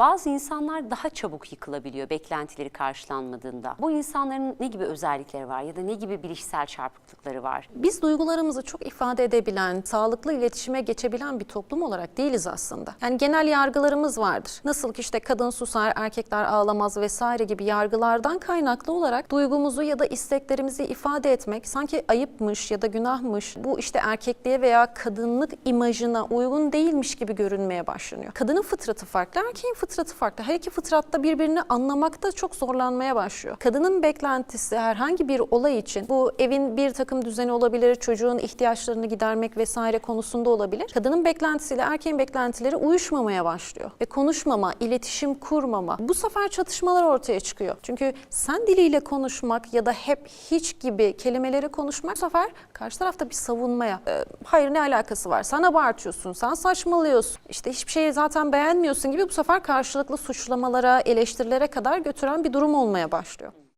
Bazı insanlar daha çabuk yıkılabiliyor beklentileri karşılanmadığında. Bu insanların ne gibi özellikleri var ya da ne gibi bilişsel çarpıklıkları var? Biz duygularımızı çok ifade edebilen, sağlıklı iletişime geçebilen bir toplum olarak değiliz aslında. Yani genel yargılarımız vardır. Nasıl ki işte kadın susar, erkekler ağlamaz vesaire gibi yargılardan kaynaklı olarak duygumuzu ya da isteklerimizi ifade etmek sanki ayıpmış ya da günahmış. Bu işte erkekliğe veya kadınlık imajına uygun değilmiş gibi görünmeye başlanıyor. Kadının fıtratı farklı, erkeğin fıtratı farklı. Her iki fıtratta birbirini anlamakta çok zorlanmaya başlıyor. Kadının beklentisi herhangi bir olay için bu evin bir takım düzeni olabilir, çocuğun ihtiyaçlarını gidermek vesaire konusunda olabilir. Kadının beklentisiyle erkeğin beklentileri uyuşmamaya başlıyor. Ve konuşmama, iletişim kurmama. Bu sefer çatışmalar ortaya çıkıyor. Çünkü sen diliyle konuşmak ya da hep hiç gibi kelimeleri konuşmak bu sefer karşı tarafta bir savunmaya. e, hayır ne alakası var? Sen abartıyorsun, sen saçmalıyorsun. İşte hiçbir şeyi zaten beğenmiyorsun gibi bu sefer karşılıklı suçlamalara, eleştirilere kadar götüren bir durum olmaya başlıyor.